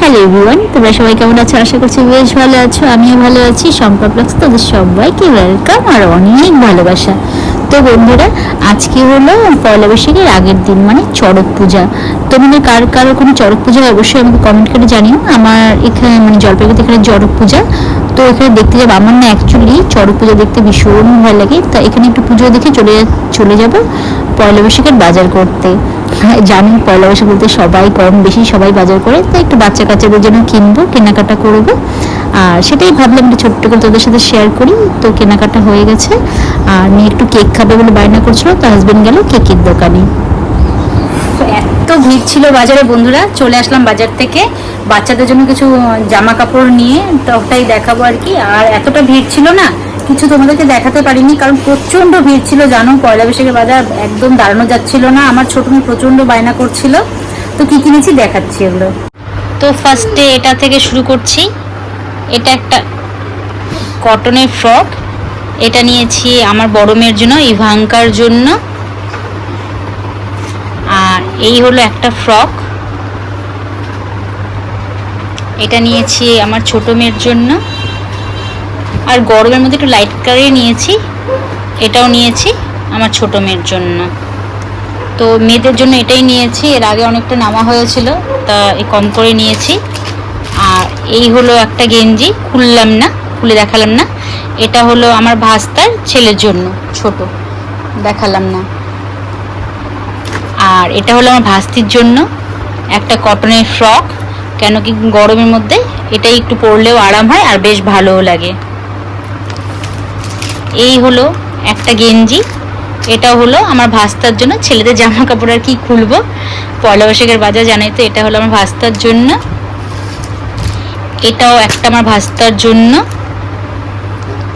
Hello everyone তোমরা সবাই কেমন আছো? আশা করছি বেশ ভালো আছো, আমিও ভালো আছি। শম্পা প্লাক্স তোদের সবাইকে ওয়েলকাম আর অনেক ভালোবাসা। তো বন্ধুরা, আজকে হলো পয়লা বৈশাখের আগের দিন মানে চড়ক পূজা। তোমাদের কার, কারও কোনো চড়ক পূজা অবশ্যই আমাকে কমেন্ট করে জানিও। আমার এখানে মানে জলপাইগুড়িতে এখানে চড়ক পূজা। তো এখানে দেখতে যাব, আমার না অ্যাকচুয়ালি চড়ক পূজা দেখতে ভীষণ ভালো লাগে। তা এখানে একটু পুজো দেখে চলে চলে যাব পয়লা বৈশাখের বাজার করতে। জানি, পয়লা বৈশাখ বলতে সবাই কম বেশি সবাই বাজার করে, তো একটু বাচ্চা কাচ্চাদের জন্য কিনবো, কেনাকাটা করব। আর সেটাই ভাবলাম একটু ছোট্ট করে তোদের সাথে শেয়ার করি, তো কেনাকাটা হয়ে গেছে। আর মেয়ে একটু কেক খাবে বলে বায়না করছিল, তো হাজবেন্ড গেল কেকের দোকানে। এত ভিড় ছিল বাজারে, বন্ধুরা, চলে আসলাম বাজার থেকে। বাচ্চাদের জন্য কিছু জামা কাপড় নিয়ে তো ওটাই দেখাবো আর কি। আর এতটা ভিড় ছিল না কিছু তোমাদেরকে দেখাতে পারিনি, কারণ প্রচণ্ড ভিড় ছিল, জানো? পয়লা বৈশাখের বাজার একদম দাঁড়ানো যাচ্ছিল না। আমার ছোট মেয়ে প্রচণ্ড বায়না করছিল। তো কি কিনেছি দেখাচ্ছি এগুলো। তো ফার্স্টে এটা থেকে শুরু করছি। এটা একটা কটনের ফ্রক এটা নিয়েছি আমার বড় মেয়ের জন্য, ইভাঙ্কার জন্য। আর এই হলো একটা ফ্রক এটা নিয়েছি আমার ছোট মেয়ের জন্য। আর গরমের মধ্যে একটু লাইট কালারে নিয়েছি। এটাও নিয়েছি আমার ছোট মেয়ের জন্য। তো মেয়েদের জন্য এটাই নিয়েছি। এর আগে অনেকটা নামা হয়েছিল, তা কম করে নিয়েছি। আর এই হলো একটা গেঞ্জি, খুললাম না, খুলে দেখালাম না। এটা হলো আমার ভাস্তার ছেলের জন্য, ছোট। দেখালাম না। আর এটা হলো আমার ভাস্তির জন্য একটা কটনের ফ্রক কেন কি গরমের মধ্যে এটাই একটু পরলেও আরাম হয় আর বেশ ভালোও লাগে। এই হলো একটা গেঞ্জি এটা হলো আমার ভাস্তার জন্য। ছেলেদের জামা কাপড় আর কি খুলবো? পয়লা বৈশাখের বাজার জানাই তো, এটা হলো আমার ভাস্তার জন্য। এটাও একটা আমার ভাস্তার জন্য।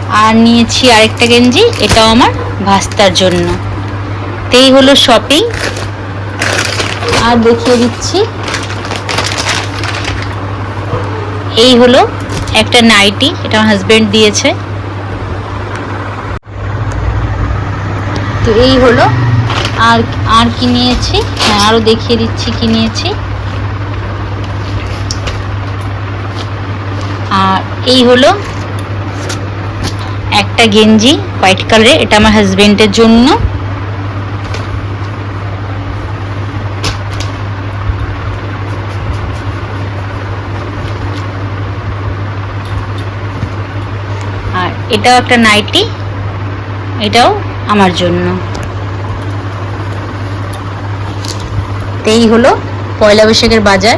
আর নিয়েছি আরেকটা গেঞ্জি, এটাও আমার ভাস্তার জন্য। এই হলো শপিং আর দেখিয়ে দিচ্ছি। এই হলো একটা নাইটি, এটা আমার হাজবেন্ড দিয়েছে। তো এই হলো। আর আর কি নিয়েছি? হ্যাঁ আরও দেখিয়ে দিচ্ছি কি নিয়েছি। আর এই হলো একটা গেঞ্জি, হোয়াইট কালারের এটা আমার হাজবেন্ডের জন্য। আর এটাও একটা নাইটি। এটাও আমার জন্য। এই হলো পয়লা বৈশাখের বাজার।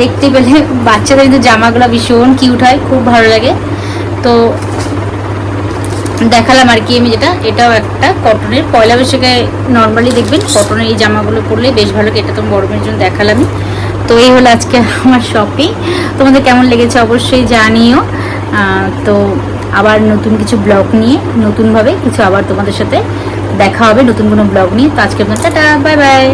দেখতে পেলে বাচ্চাদের কিন্তু জামাগুলো ভীষণ কিউট হয়, খুব ভালো লাগে। তো দেখালাম আর কি আমি যেটা, এটাও একটা কটনের পয়লা বৈশাখে নর্মালি দেখবেন কটনের এই জামাগুলো পরলে বেশ ভালো এটা তো গরমের জন্য দেখালামই। তো এই হলো আজকে আমার শপিং তোমাদের কেমন লেগেছে অবশ্যই জানিও। তো আবার নতুন কিছু ব্লগ নিয়ে, নতুনভাবে কিছু আবার তোমাদের সাথে দেখা হবে, নতুন কোনো ব্লগ নিয়ে। তো আজকে টাটা, বাই বাই।